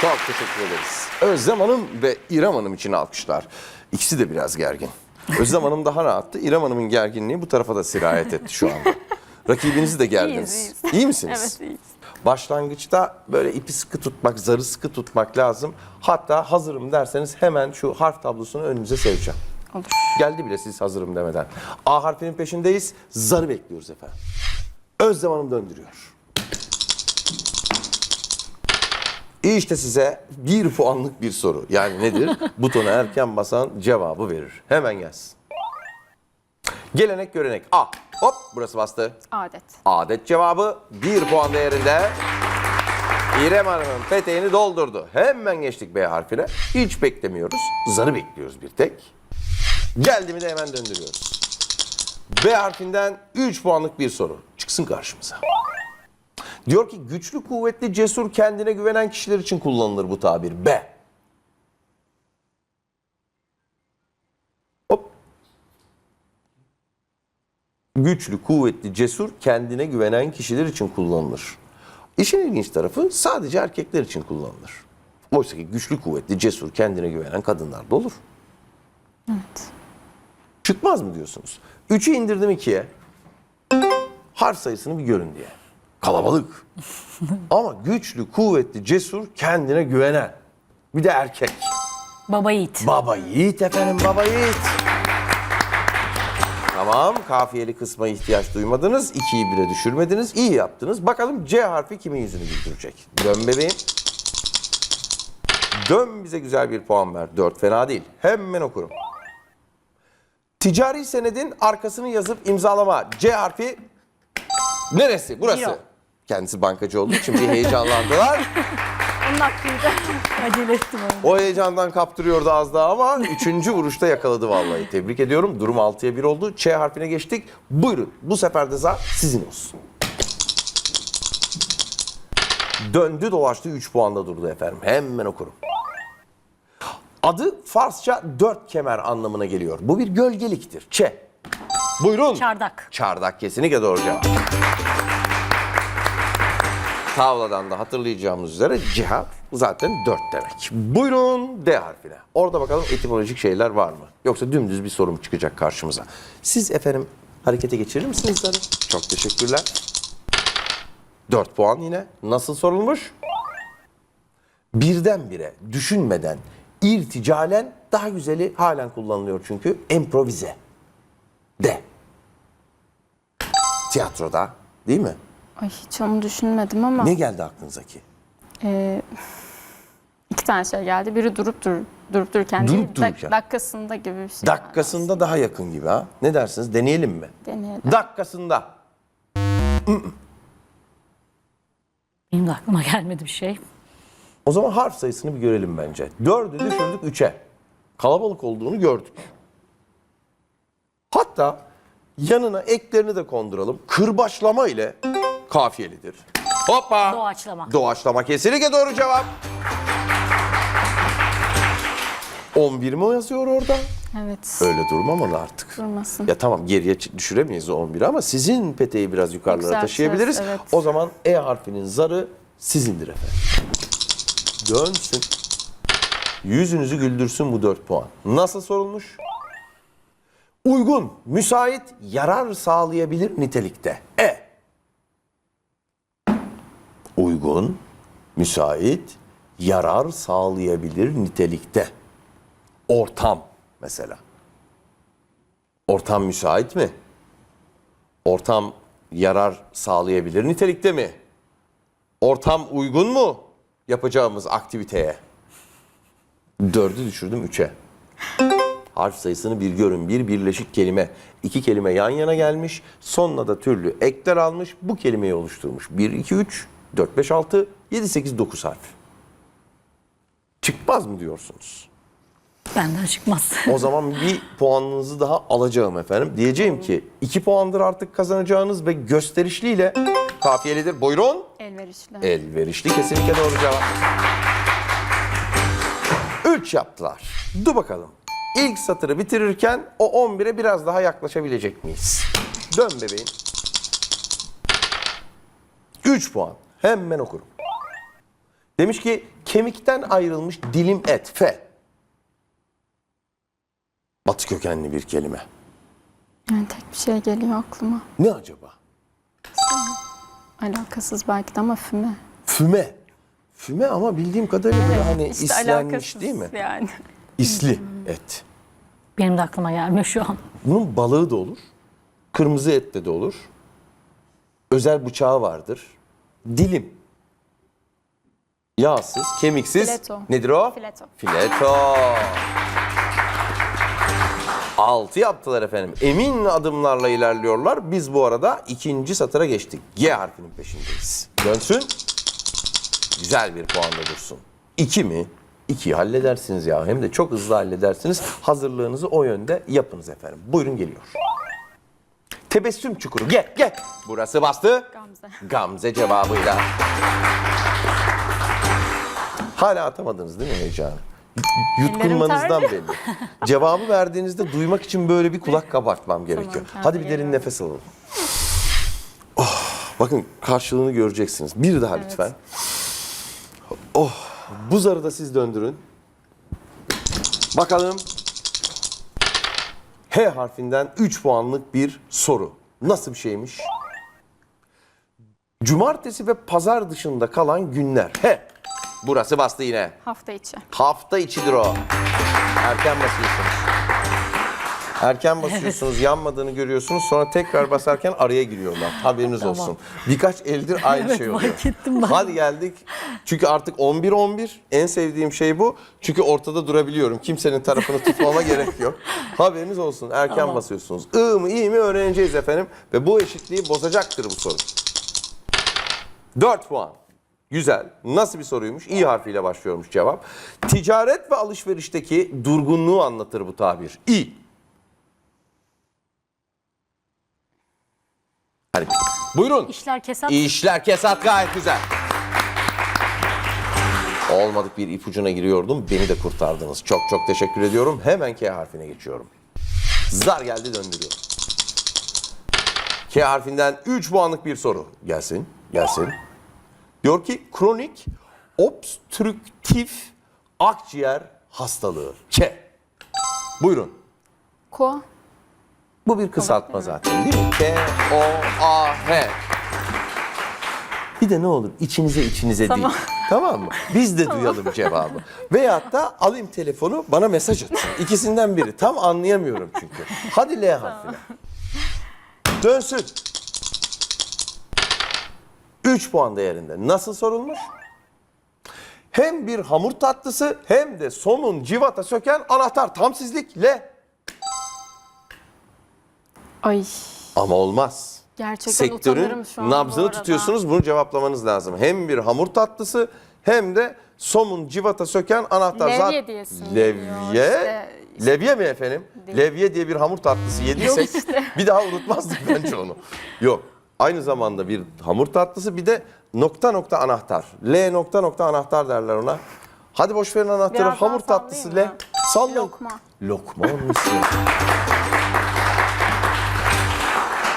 Çok teşekkür ederiz. Özlem Hanım ve İrem Hanım için alkışlar. İkisi de biraz gergin. Özlem Hanım daha rahattı. İrem Hanım'ın gerginliği bu tarafa da sirayet etti şu anda. Rakibinizi de gerdiniz. İyiyiz, iyiyiz. İyi misiniz? Evet iyiyiz. Başlangıçta böyle ipi sıkı tutmak, zarı sıkı tutmak lazım. Hatta hazırım derseniz hemen şu harf tablosunu önünüze sereceğim. Olur. Geldi bile siz hazırım demeden. A harfinin peşindeyiz. Zarı bekliyoruz efendim. Özlem Hanım döndürüyor. İşte size bir puanlık bir soru. Yani nedir? Butona erken basan cevabı verir. Hemen gelsin. Gelenek görenek. A. Hop burası bastı. Adet. Adet cevabı bir puan değerinde. İrem Hanım'ın peteğini doldurdu. Hemen geçtik B harfine. Hiç beklemiyoruz. Zarı bekliyoruz bir tek. Geldi mi de hemen döndürüyoruz. B harfinden 3 puanlık bir soru. Çıksın karşımıza. Diyor ki güçlü, kuvvetli, cesur, kendine güvenen kişiler için kullanılır bu tabir. B. Hop. Güçlü, kuvvetli, cesur, kendine güvenen kişiler için kullanılır. İşin ilginç tarafı sadece erkekler için kullanılır. Oysa ki güçlü, kuvvetli, cesur, kendine güvenen kadınlar da olur. Evet. Çıkmaz mı diyorsunuz? 3'ü indirdim 2'ye. Harf sayısını bir görün diye. Kalabalık. Ama güçlü, kuvvetli, cesur, kendine güvenen. Bir de erkek. Baba yiğit. Baba yiğit efendim, baba yiğit. Tamam, kafiyeli kısma ihtiyaç duymadınız. 2'yi 1'e düşürmediniz. İyi yaptınız. Bakalım C harfi kimin yüzünü güldürecek? Dön bebeğim. Dön bize güzel bir puan ver. 4 fena değil. Hemen okurum. Ticari senedin arkasını yazıp imzalama. C harfi neresi? Burası. Ciro. Kendisi bankacı olduğu için bir heyecanlandılar. Onun hakkıydı. Acele ettim onu. O heyecandan kaptırıyordu az daha ama üçüncü vuruşta yakaladı vallahi. Tebrik ediyorum. Durum 6'ya 1 oldu. Ç harfine geçtik. Buyurun. Bu sefer de zar sizin olsun. Döndü dolaştı 3 puanda durdu efendim. Hemen okurum. Adı Farsça dört kemer anlamına geliyor. Bu bir gölgeliktir. Ç. Buyurun. Çardak. Çardak kesinlikle doğru cevap. Tavladan da hatırlayacağımız üzere cevap zaten 4 demek. Buyurun D harfine. Orada bakalım etimolojik şeyler var mı? Yoksa dümdüz bir sorum çıkacak karşımıza. Siz efendim harekete geçirir misiniz zarı? Çok teşekkürler. 4 puan yine. Nasıl sorulmuş? Birdenbire, düşünmeden, irticalen daha güzeli halen kullanılıyor çünkü. Improvize. De. Tiyatroda değil mi? Ay hiç onu düşünmedim ama Ne geldi aklınıza ki? e, iki tane şey geldi. Biri durup dur, durup dururken değil, Durup dak- dururken. dakikasında gibi bir şey. Dakikasında daha yakın gibi ha. Ne dersiniz? Deneyelim mi? Deneyelim. Dakikasında. Benim de aklıma gelmedi bir şey. O zaman harf sayısını bir görelim bence. Dördü düşürdük üçe. Kalabalık olduğunu gördük. Hatta yanına eklerini de konduralım. Kırbaçlama ile kafiyelidir. Hoppa. Doğaçlama. Doğaçlama kesinlikle doğru cevap. 11 mi yazıyor orada? Evet. Öyle durmamalı artık. Durmasın. Ya tamam geriye düşüremeyiz o 11'i ama sizin peteği biraz yukarılara Yükseltiriz, taşıyabiliriz. evet. O zaman E harfinin zarı sizindir efendim. Dönsün. Yüzünüzü güldürsün bu 4 puan. Nasıl sorulmuş? Uygun, müsait, yarar sağlayabilir nitelikte. E. Uygun, müsait, yarar sağlayabilir nitelikte. Ortam mesela. Ortam müsait mi? Ortam yarar sağlayabilir nitelikte mi? Ortam uygun mu yapacağımız aktiviteye? Dördü düşürdüm üçe. Harf sayısını bir görün. Bir birleşik kelime. iki kelime yan yana gelmiş. Sonuna da türlü ekler almış. Bu kelimeyi oluşturmuş. 1, 2, 3, 4, 5, 6, 7, 8, 9 harf. Çıkmaz mı diyorsunuz? Benden çıkmaz. O zaman bir puanınızı daha alacağım efendim. Diyeceğim ki iki puandır artık kazanacağınız ve gösterişliyle kafiyelidir. Buyurun. Elverişli. Elverişli kesinlikle doğru cevap. Üç yaptılar. Dur bakalım. İlk satırı bitirirken o 11'e biraz daha yaklaşabilecek miyiz? Dön bebeğim. 3 puan. Hemen okurum. Demiş ki kemikten ayrılmış dilim et. Fe. Batı kökenli bir kelime. Yani tek bir şey geliyor aklıma. Ne acaba? Alakasız belki de ama füme. Füme. Füme ama bildiğim kadarıyla böyle hani İşte islenmiş alakasız değil mi? Yani. İsli et. Benim de aklıma gelmiyor şu an. Bunun balığı da olur. Kırmızı ette de olur. Özel bıçağı vardır. Dilim. Yağsız, kemiksiz. Fileto. Nedir o? Fileto. Fileto. Altı yaptılar efendim. Emin adımlarla ilerliyorlar. Biz bu arada ikinci satıra geçtik. G harfinin peşindeyiz. Dönsün. Güzel bir puanda dursun. İki mi? İkiyi halledersiniz ya. Hem de çok hızlı halledersiniz. Hazırlığınızı o yönde yapınız efendim. Buyurun geliyor. Tebessüm çukuru. Gel gel. Burası bastı. Gamze. Gamze cevabıyla. Hala atamadınız değil mi heyecanı? Yutkunmanızdan belli. Cevabı verdiğinizde duymak için böyle bir kulak kabartmam gerekiyor. Tamam, Hadi bir derin nefes alın. Oh, bakın karşılığını göreceksiniz. Bir daha lütfen. Oh, bu zarı da siz döndürün. Bakalım. H harfinden 3 puanlık bir soru. Nasıl bir şeymiş? Cumartesi ve pazar dışında kalan günler. He. Burası bastı yine. Hafta içi. Hafta içidir o. Erken basıyorsunuz. Erken basıyorsunuz, yanmadığını görüyorsunuz. Sonra tekrar basarken araya giriyorlar. Haberiniz olsun. Birkaç eldir aynı Evet, şey oluyor. fark ettim ben. Hadi geldik. Çünkü artık 11-11. En sevdiğim şey bu. Çünkü ortada durabiliyorum. Kimsenin tarafını tutmama gerek yok. Haberiniz olsun. Erken Tamam. basıyorsunuz. I mı iyi mi öğreneceğiz efendim. Ve bu eşitliği bozacaktır bu soru. 4 puan. Güzel. Nasıl bir soruymuş? İ harfiyle başlıyormuş cevap. Ticaret ve alışverişteki durgunluğu anlatır bu tabir. İ. Hadi. Buyurun. İşler kesat. İşler kesat gayet güzel. Olmadık bir ipucuna giriyordum. Beni de kurtardınız. Çok çok teşekkür ediyorum. Hemen K harfine geçiyorum. Zar geldi döndürüyorum. K harfinden 3 puanlık bir soru. Gelsin, gelsin. Diyor ki kronik obstrüktif akciğer hastalığı. K. Buyurun. Ko. Bu bir kısaltma zaten değil mi? K, O, A, H. Bir de ne olur içinize içinize Tamam. değil. Tamam mı? Biz de duyalım cevabı. Veyahut da alayım telefonu bana mesaj atın. İkisinden biri. Tam anlayamıyorum çünkü. Hadi L harfine. Dönsün. 3 puan değerinde. Nasıl sorulmuş? Hem bir hamur tatlısı hem de somun civata söken anahtar. Tam sizlik L. Ay. Ama olmaz. Gerçekten Sektörün şu an bu nabzını arada. tutuyorsunuz. Bunu cevaplamanız lazım. Hem bir hamur tatlısı hem de somun civata söken anahtar. Levye Zaten- diyesin Levye. işte. Levye mi efendim? Levye diye bir hamur tatlısı yediysek bir daha unutmazdık bence onu. Yok. Aynı zamanda bir hamur tatlısı bir de nokta nokta anahtar. L nokta nokta anahtar derler ona. Hadi boş verin anahtarı. Biraz hamur tatlısı L. Sallayın. Lokma. Lokma olmuşsun.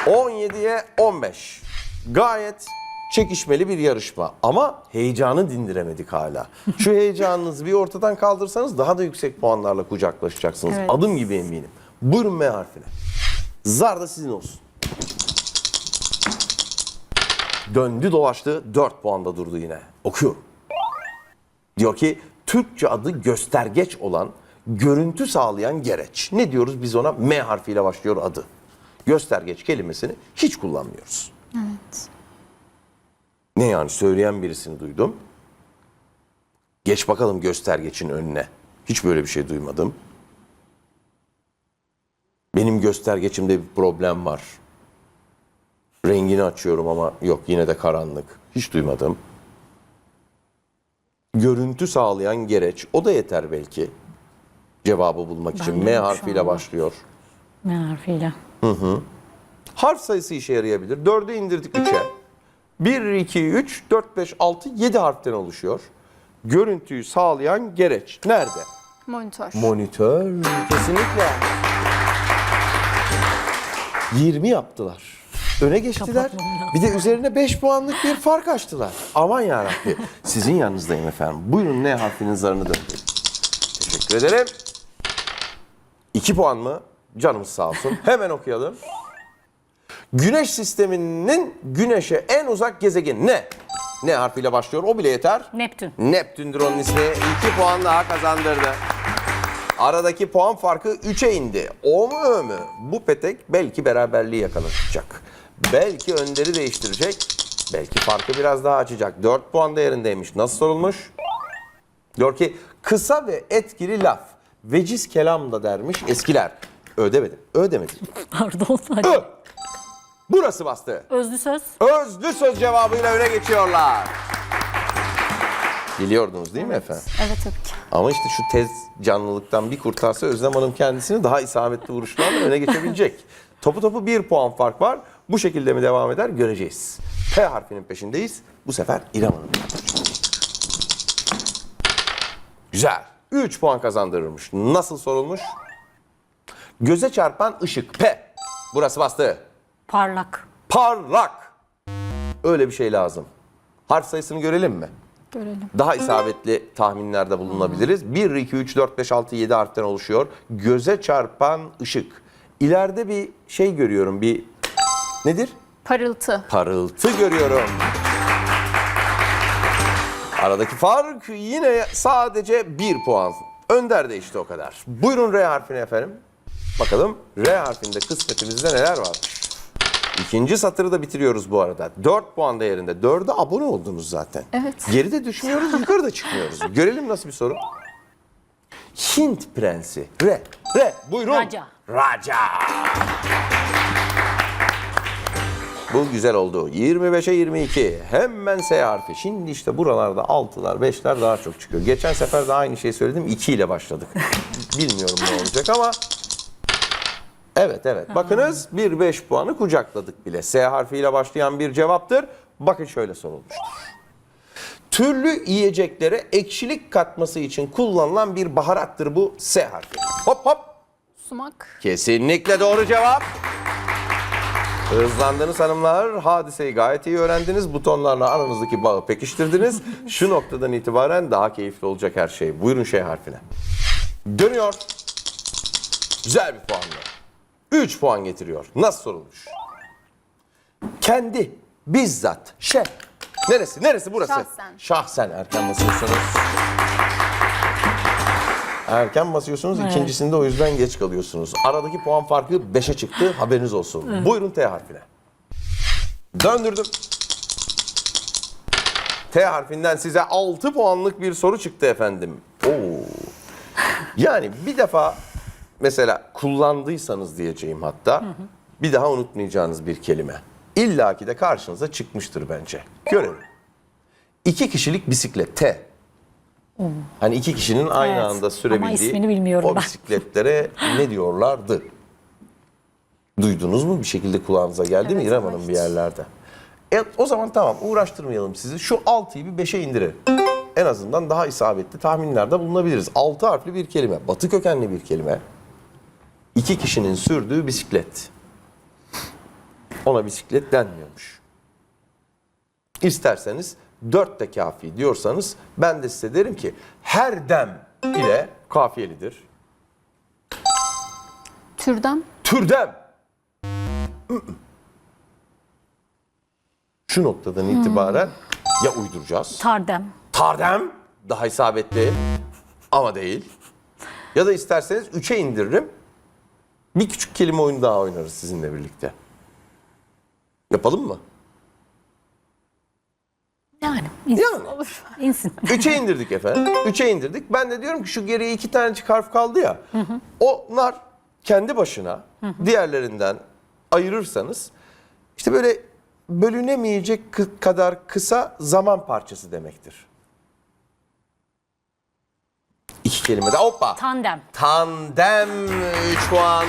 17'ye 15. Gayet çekişmeli bir yarışma ama heyecanı dindiremedik hala. Şu heyecanınızı bir ortadan kaldırsanız daha da yüksek puanlarla kucaklaşacaksınız. Evet. Adım gibi eminim. Buyurun M harfine. Zar da sizin olsun. Döndü dolaştı 4 puanda durdu yine. Okuyorum. Diyor ki Türkçe adı göstergeç olan, görüntü sağlayan gereç. Ne diyoruz biz ona? M harfiyle başlıyor adı. Göstergeç kelimesini hiç kullanmıyoruz. Evet. Ne yani söyleyen birisini duydum. Geç bakalım göstergeçin önüne. Hiç böyle bir şey duymadım. Benim göstergeçimde bir problem var. Rengini açıyorum ama yok yine de karanlık. Hiç duymadım. Görüntü sağlayan gereç. O da yeter belki. Cevabı bulmak için. de M harfiyle başlıyor. Ne harfiyle? Harf sayısı işe yarayabilir. 4'ü indirdik 3'e. 1, 2, 3, 4, 5, 6, 7 harften oluşuyor. Görüntüyü sağlayan gereç. Nerede? Monitör. Monitör. Kesinlikle. 20 yaptılar. öne geçtiler. Bir de üzerine 5 puanlık bir fark açtılar. Aman yarabbi. Sizin yanınızdayım efendim. Buyurun ne harfinin zarını döndürün. Teşekkür ederim. 2 puan mı? Canımız sağ olsun. Hemen okuyalım. Güneş sisteminin güneşe en uzak gezegeni ne? Ne harfiyle başlıyor? O bile yeter. Neptün. Neptün'dür onun ismi. 2 puan daha kazandırdı. Aradaki puan farkı 3'e indi. O mu ö mü? Bu petek belki beraberliği yakalatacak. Belki önderi değiştirecek. Belki farkı biraz daha açacak. 4 puan değerindeymiş. Nasıl sorulmuş? Diyor ki kısa ve etkili laf. Veciz kelam da dermiş eskiler. Ödemedim. Ödemedim. Pardon. Hadi. Ö. Burası bastı. Özlü söz. Özlü söz cevabıyla öne geçiyorlar. Biliyordunuz değil mi efendim? Evet tabii ki. Ama işte şu tez canlılıktan bir kurtarsa Özlem Hanım kendisini daha isabetli vuruşlarla öne geçebilecek. Topu topu bir puan fark var. Bu şekilde mi devam eder göreceğiz. P harfinin peşindeyiz. Bu sefer İrem Hanım. Güzel. 3 puan kazandırırmış. Nasıl sorulmuş? Göze çarpan ışık. P. Burası bastı. Parlak. Parlak. Öyle bir şey lazım. Harf sayısını görelim mi? Görelim. Daha isabetli tahminlerde bulunabiliriz. 1, 2, 3, 4, 5, 6, 7 harften oluşuyor. Göze çarpan ışık. İleride bir şey görüyorum. Bir nedir? Parıltı. Parıltı görüyorum. Aradaki fark yine sadece 1 puan. Önder de işte o kadar. Buyurun R harfine efendim. Bakalım R harfinde kısmetimizde neler var? İkinci satırı da bitiriyoruz bu arada. 4 puan değerinde. 4'e abone oldunuz zaten. Evet. Geride düşmüyoruz, yukarıda çıkmıyoruz. Görelim nasıl bir soru. Hint prensi. R. R. Buyurun. Raca. Raca. Bu güzel oldu. 25'e 22. Hemen S harfi. Şimdi işte buralarda 6'lar, 5'ler daha çok çıkıyor. Geçen sefer de aynı şeyi söyledim. 2 ile başladık. Bilmiyorum ne olacak ama Evet evet. Bakınız bir 5 puanı kucakladık bile. S harfiyle başlayan bir cevaptır. Bakın şöyle sorulmuştur. Türlü yiyeceklere ekşilik katması için kullanılan bir baharattır bu S harfi. Hop hop. Sumak. Kesinlikle doğru cevap. Hızlandınız hanımlar. Hadiseyi gayet iyi öğrendiniz. Butonlarla aranızdaki bağı pekiştirdiniz. Şu noktadan itibaren daha keyifli olacak her şey. Buyurun şey harfine. Dönüyor. Güzel bir puanla. 3 puan getiriyor. Nasıl sorulmuş? Kendi, bizzat, şef. Neresi? Neresi burası? Şahsen. Şahsen erken basıyorsunuz. Erken basıyorsunuz. ikincisinde o yüzden geç kalıyorsunuz. Aradaki puan farkı 5'e çıktı. Haberiniz olsun. Buyurun T harfine. Döndürdüm. T harfinden size 6 puanlık bir soru çıktı efendim. Oo. Yani bir defa mesela kullandıysanız diyeceğim hatta bir daha unutmayacağınız bir kelime. İlla ki de karşınıza çıkmıştır bence. Görelim. İki kişilik bisiklet T. Hani iki kişinin aynı Evet, anda sürebildiği o ben. bisikletlere ne diyorlardı? Duydunuz mu? Bir şekilde kulağınıza geldi mi Evet, İrem ama Hanım bir yerlerde? E, o zaman tamam uğraştırmayalım sizi. Şu 6'yı bir 5'e indirelim. En azından daha isabetli tahminlerde bulunabiliriz. 6 harfli bir kelime. Batı kökenli bir kelime. İki kişinin sürdüğü bisiklet. Ona bisiklet denmiyormuş. İsterseniz 4 de kafi diyorsanız ben de size derim ki her dem ile kafiyelidir. Türden. Türdem. Şu noktadan itibaren ya uyduracağız. Tardem. Tardem daha isabetli ama değil. Ya da isterseniz 3'e indiririm. Bir küçük kelime oyunu daha oynarız sizinle birlikte. Yapalım mı? Yani. insin. Yani. İnsin. 3'e indirdik efendim. 3'e indirdik. Ben de diyorum ki şu geriye iki tanecik harf kaldı ya. Onlar kendi başına diğerlerinden ayırırsanız işte böyle bölünemeyecek kadar kısa zaman parçası demektir. İki kelime de hoppa. Tandem. Tandem 3 puan.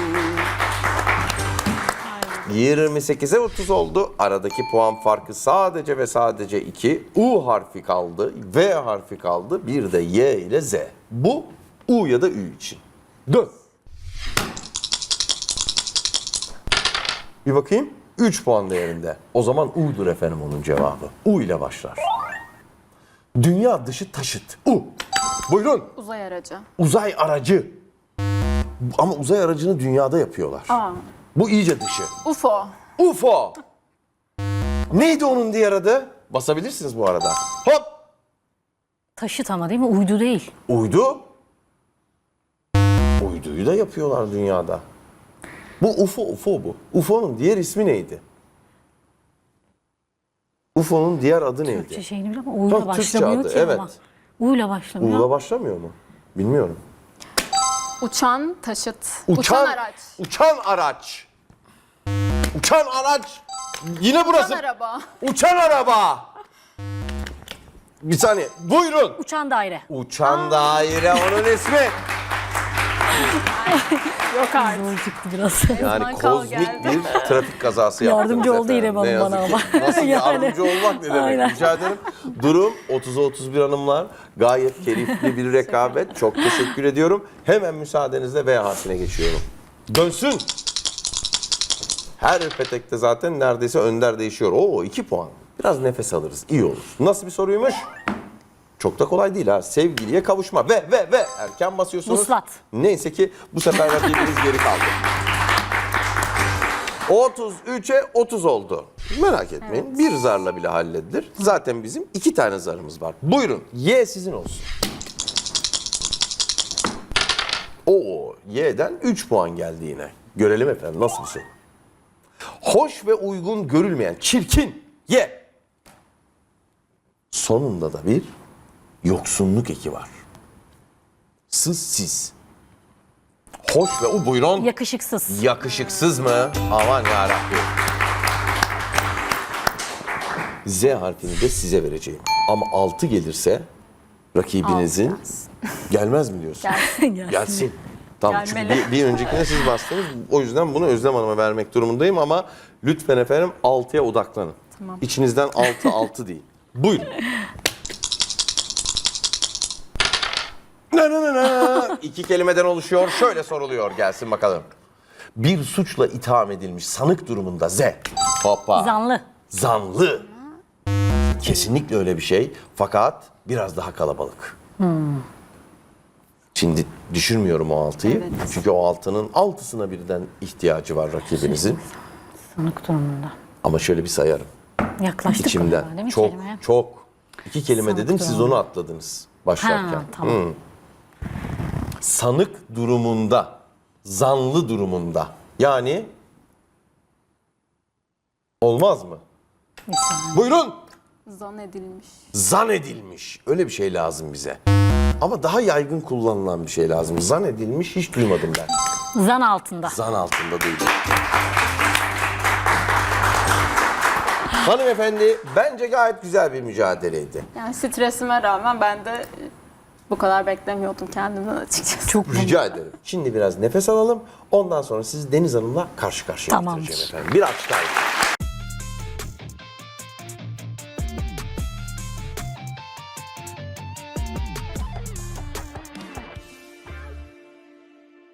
28'e 30 oldu. Aradaki puan farkı sadece ve sadece 2. U harfi kaldı, V harfi kaldı. Bir de Y ile Z. Bu U ya da Ü için. Dön. Bir bakayım. 3 puan değerinde. O zaman U'dur efendim onun cevabı. U ile başlar. Dünya dışı taşıt. U. Buyurun. Uzay aracı. Uzay aracı. Ama uzay aracını dünyada yapıyorlar. Aa, Bu iyice dışı. UFO. UFO. Neydi onun diğer adı? Basabilirsiniz bu arada. Hop. Taşıt ama değil mi? Uydu değil. Uydu. Uyduyu da yapıyorlar dünyada. Bu UFO, UFO bu. UFO'nun diğer ismi neydi? UFO'nun diğer adı neydi? Türkçe şeyini biliyorum ama U'yla Bak, başlamıyor ki evet. ama. U'yla başlamıyor. U'la başlamıyor mu? Bilmiyorum. Uçan taşıt. Uçan, Uçan araç. Uçan araç. Uçan araç. Yine burası. Uçan araba. Uçan araba. Bir saniye. Buyurun. Uçan daire. Uçan daire onun ismi. Yok artık. Zor çıktı biraz. Yani kozmik geldi. bir trafik kazası yaptınız Yardımcı oldu efendim. İrem Hanım Ne yazık bana ki. ama. Nasıl Yani. yardımcı olmak ne demek? Aynen. Rica ederim. Durum 30'a 31 hanımlar. Gayet keyifli bir rekabet. Çok teşekkür ediyorum. Hemen müsaadenizle V harfine geçiyorum. Dönsün. Her petekte zaten neredeyse önder değişiyor. Oo 2 puan. Biraz nefes alırız. İyi olur. Nasıl bir soruymuş? Çok da kolay değil ha. Sevgiliye kavuşma. Ve ve ve erken basıyorsunuz. Vuslat. Neyse ki bu sefer rakibiniz geri kaldı. 33'e 30 oldu. Merak etmeyin. Bir zarla bile halledilir. Zaten bizim iki tane zarımız var. Buyurun. Y sizin olsun. Oo, Y'den 3 puan geldi yine. Görelim efendim nasıl bir şey. Hoş ve uygun görülmeyen, çirkin. Y. Sonunda da bir yoksunluk eki var. Sız siz. Hoş ve u buyurun. Yakışıksız. Yakışıksız mı? Aman yarabbim. Z harfini de size vereceğim. Ama 6 gelirse rakibinizin gelmez mi diyorsun? Gelsin. Gelsin. Tamam çünkü Gelmeli. bir, bir öncekine siz bastınız. O yüzden bunu Özlem Hanım'a vermek durumundayım ama lütfen efendim 6'ya odaklanın. Tamam. İçinizden 6 6 değil. Buyurun. Na na na na. İki kelimeden oluşuyor. Şöyle soruluyor. Gelsin bakalım. Bir suçla itham edilmiş sanık durumunda Z. Hoppa. Zanlı. Zanlı. Kesinlikle öyle bir şey. Fakat biraz daha kalabalık. Şimdi düşürmüyorum o altıyı. Evet. Çünkü o altının altısına birden ihtiyacı var rakibinizin. Sanık durumunda. Ama şöyle bir sayarım. Yaklaştık İçimden. galiba değil mi Çok kelimeye? çok. İki kelime Sanık dedim siz onu atladınız başlarken. Ha, tamam. Sanık durumunda, zanlı durumunda. Yani olmaz mı? Buyurun. Zannedilmiş. Zan edilmiş. Öyle bir şey lazım bize. Ama daha yaygın kullanılan bir şey lazım. Zan edilmiş hiç duymadım ben. Zan altında. Zan altında duydum. Hanımefendi bence gayet güzel bir mücadeleydi. Yani stresime rağmen ben de bu kadar beklemiyordum kendimden açıkçası. Çok Rica ederim. Şimdi biraz nefes alalım. Ondan sonra sizi Deniz Hanım'la karşı karşıya Tamamdır. getireceğim efendim. Bir alkış daha.